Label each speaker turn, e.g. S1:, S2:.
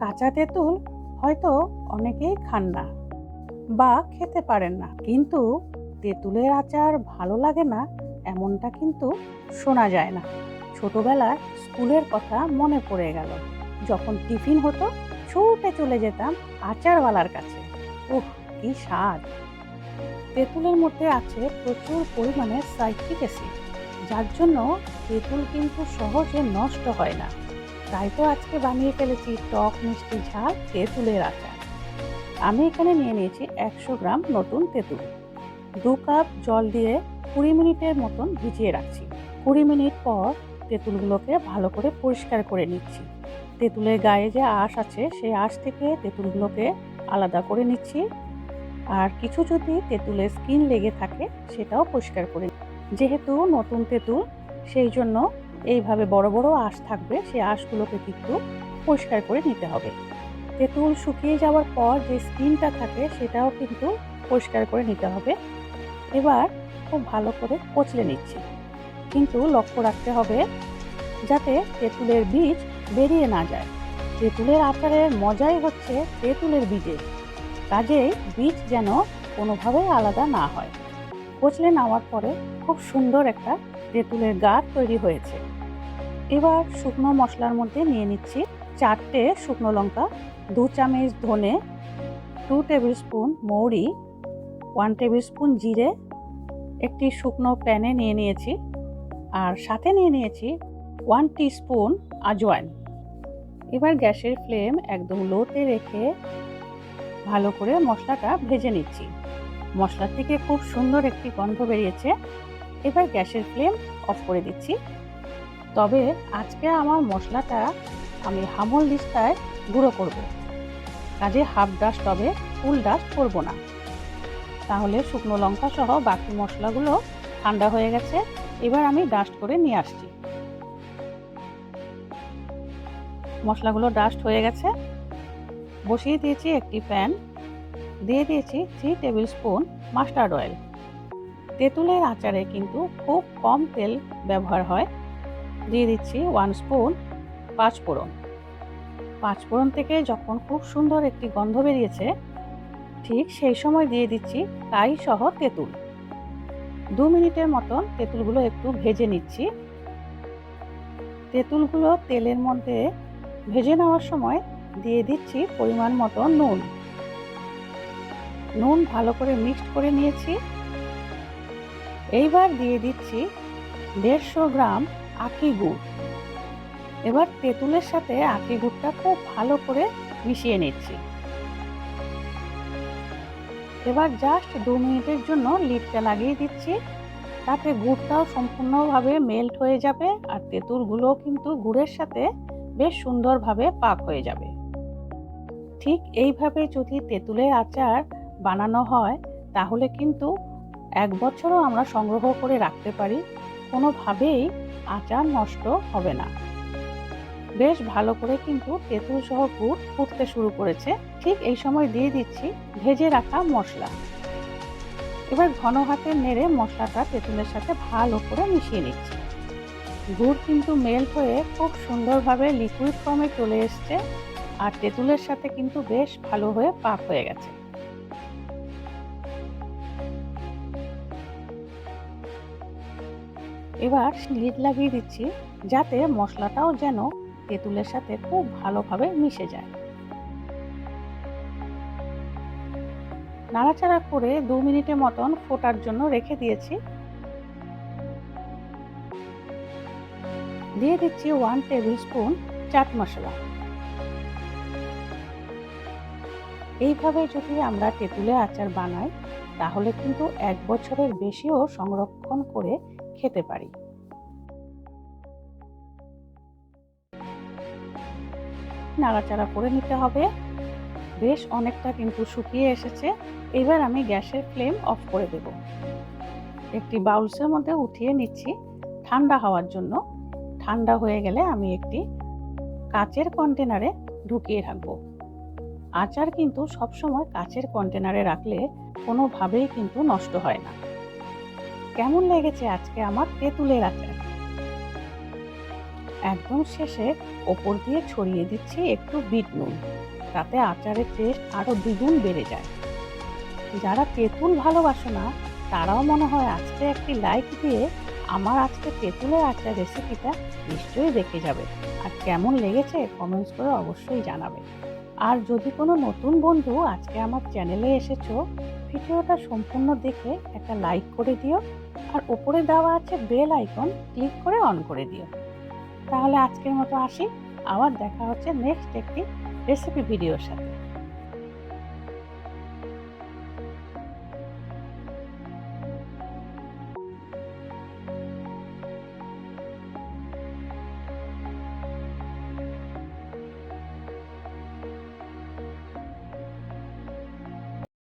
S1: কাঁচা তেঁতুল হয়তো অনেকেই খান না বা খেতে পারেন না। কিন্তু তেঁতুলের আচার ভালো লাগে না, এমনটা কিন্তু শোনা যায় না। ছোটবেলায় স্কুলের কথা মনে পড়ে গেল। যখন টিফিন হতো, ছুটে চলে যেতাম আচারওয়ালার কাছে। উহ কি স্বাদ! তেঁতুলের মধ্যে আছে প্রচুর পরিমাণে সাইট্রিক অ্যাসিড, যার জন্য তেঁতুল কিন্তু সহজে নষ্ট হয় না। তাই তো আজকে বানিয়ে ফেলেছি টক মিষ্টি ঝাল তেঁতুলের আচার। আমি এখানে নিয়ে নিয়েছি একশো গ্রাম নতুন তেঁতুল। দু কাপ জল দিয়ে কুড়ি মিনিটের মতন ভিজিয়ে রাখছি। কুড়ি মিনিট পর তেঁতুলগুলোকে ভালো করে পরিষ্কার করে নিচ্ছি। তেঁতুলের গায়ে যে আঁশ আছে, সেই আঁশ থেকে তেঁতুলগুলোকে আলাদা করে নিচ্ছি। আর কিছু যদি তেঁতুলের স্কিন লেগে থাকে, সেটাও পরিষ্কার করে যেহেতু নতুন তেঁতুল, সেই জন্য এইভাবে বড় বড় আঁশ থাকবে, সেই আঁশগুলোকে কিন্তু পরিষ্কার করে নিতে হবে। তেঁতুল শুকিয়ে যাওয়ার পর যে স্কিনটা থাকে, সেটাও কিন্তু পরিষ্কার করে নিতে হবে। এবার খুব ভালো করে কচলে নিচ্ছি। কিন্তু লক্ষ্য রাখতে হবে যাতে তেঁতুলের বীজ বেরিয়ে না যায়। তেঁতুলের আচারের মজাই হচ্ছে তেঁতুলের বীজে। কাজেই বীজ যেন কোনোভাবেই আলাদা না হয়। কচলে নেওয়ার পরে খুব সুন্দর একটা তেঁতুলের গাছ তৈরি হয়েছে। এবার শুকনো মশলার মধ্যে নিয়ে নিচ্ছি চারটে শুকনো লঙ্কা, দু চামচ ধনে টু টেবিল স্পুন মৌরি, ওয়ান টেবিল স্পুন জিরে, একটি শুকনো প্যানে নিয়ে নিয়েছি আর সাথে নিয়ে নিয়েছি ওয়ান স্পুন আজওয়াইন। এবার গ্যাসের ফ্লেম একদম লোতে রেখে ভালো করে মশলাটা ভেজে নিচ্ছি। মশলা থেকে খুব সুন্দর একটি গন্ধ বেরিয়েছে। এবার গ্যাসের ফ্লেম অফ করে দিচ্ছি। তবে আজকে আমার মশলাটা আমি হামল দিস্তায় গুঁড়ো করব। কাজে হাফ ডাস্ট তবে ফুল ডাস্ট করব না। তাহলে শুকনো লঙ্কা সহ বাকি মশলাগুলো ঠান্ডা হয়ে গেছে, এবার আমি ডাস্ট করে নিয়ে আসছি। মশলাগুলো ডাস্ট হয়ে গেছে। বসিয়ে দিয়েছি একটি প্যান। দিয়ে দিয়েছি three tablespoon mustard oil. তেঁতুলের আচারে কিন্তু খুব কম তেল ব্যবহার হয়। দিয়ে দিচ্ছি ওয়ান স্পুন পাঁচফোড়ন। পাঁচফোড়ন থেকে যখন খুব সুন্দর একটি গন্ধ বেরিয়েছে, ঠিক সেই সময় দিয়ে দিচ্ছি কাই সহ তেঁতুল। দু মিনিটের মতন তেঁতুলগুলো একটু ভেজে নিচ্ছি। তেঁতুলগুলো তেলের মধ্যে ভেজে নেওয়ার সময় দিয়ে দিচ্ছি পরিমাণ মতো নুন। নুন ভালো করে মিক্সড করে নিয়েছি। এইবার দিয়ে দিচ্ছি দেড়শো গ্রাম আখি গুড়। এবার তেঁতুলের সাথে আখি গুড়টা খুব ভালো করে মিশিয়ে নিচ্ছি। এবার জাস্ট দু মিনিটের জন্য লিডটা লাগিয়ে দিচ্ছি। তাতে গুড়টাও সম্পূর্ণভাবে মেল্ট হয়ে যাবে আর তেঁতুলগুলো কিন্তু গুড়ের সাথে বেশ সুন্দরভাবে পাক হয়ে যাবে। ঠিক এইভাবে যদি তেঁতুলের আচার বানানো হয়, তাহলে কিন্তু এক বছরও আমরা সংগ্রহ করে রাখতে পারি, কোনোভাবেই আচার নষ্ট হবে না। বেশ ভালো করে কিন্তু তেঁতুল সহ গুড় ফুটতে শুরু করেছে। ঠিক এই সময় দিয়ে দিচ্ছি ভেজে রাখা মশলা। এবার ঘন হাতে নেড়ে মশলাটা তেঁতুলের সাথে ভালো করে মিশিয়ে নিচ্ছি। গুড় কিন্তু মেল্ট হয়ে খুব সুন্দরভাবে লিকুইড ফর্মে চলে এসছে। আর তেঁতুলের সাথে কিন্তু বেশ ভালো হয়ে পাক হয়ে গেছে। এবার লিড লাগিয়ে দিচ্ছি যাতে মশলাটাও যেন তেঁতুলের সাথে খুব ভালোভাবে মিশে যায়। নাড়াচাড়া করে দু মিনিটের মতন ফোটার জন্য রেখে দিয়েছি। দিয়ে দিচ্ছি one tablespoon chaat masala এইভাবে যদি আমরা তেঁতুলে আচার বানাই, তাহলে কিন্তু এক বছরের বেশিও সংরক্ষণ করে খেতে পারি। নাড়াচাড়া করে নিতে হবে। বেশ অনেকটা কিন্তু শুকিয়ে এসেছে। এবার আমি গ্যাসের ফ্লেম অফ করে দেব। একটি বাউলসের মধ্যে উঠিয়ে নিচ্ছি ঠান্ডা হওয়ার জন্য। ঠান্ডা হয়ে গেলে আমি একটি কাচের কন্টেনারে ঢুকিয়ে রাখব। আচার কিন্তু সবসময় কাচের কন্টেনারে রাখলে কোনোভাবেই কিন্তু নষ্ট হয় না। কেমন লেগেছে আজকে আমার তেঁতুলের আচার? একদম শেষে ওপর দিয়ে ছড়িয়ে দিচ্ছি একটু বিট নুন। তাতে আচারের টেস্ট আরও দ্বিগুণ বেড়ে যায়। যারা তেঁতুল ভালোবাসো না, তারাও মনে হয় আজকে একটি লাইক দিয়ে আমার আজকে তেঁতুলের আচার রেসিপিটা নিশ্চয়ই দেখে যাবে। আর কেমন লেগেছে কমেন্টস করে অবশ্যই জানাবে। আর যদি কোনো নতুন বন্ধু আজকে আমার চ্যানেলে এসেছ, ভিডিওটা সম্পূর্ণ দেখে একটা লাইক করে দিও আর ওপরে দেওয়া আছে বেল আইকন ক্লিক করে অন করে দিও। তাহলে আজকের মতো আসি, আবার দেখা হচ্ছে নেক্সট একটি রেসিপি ভিডিওর সাথে।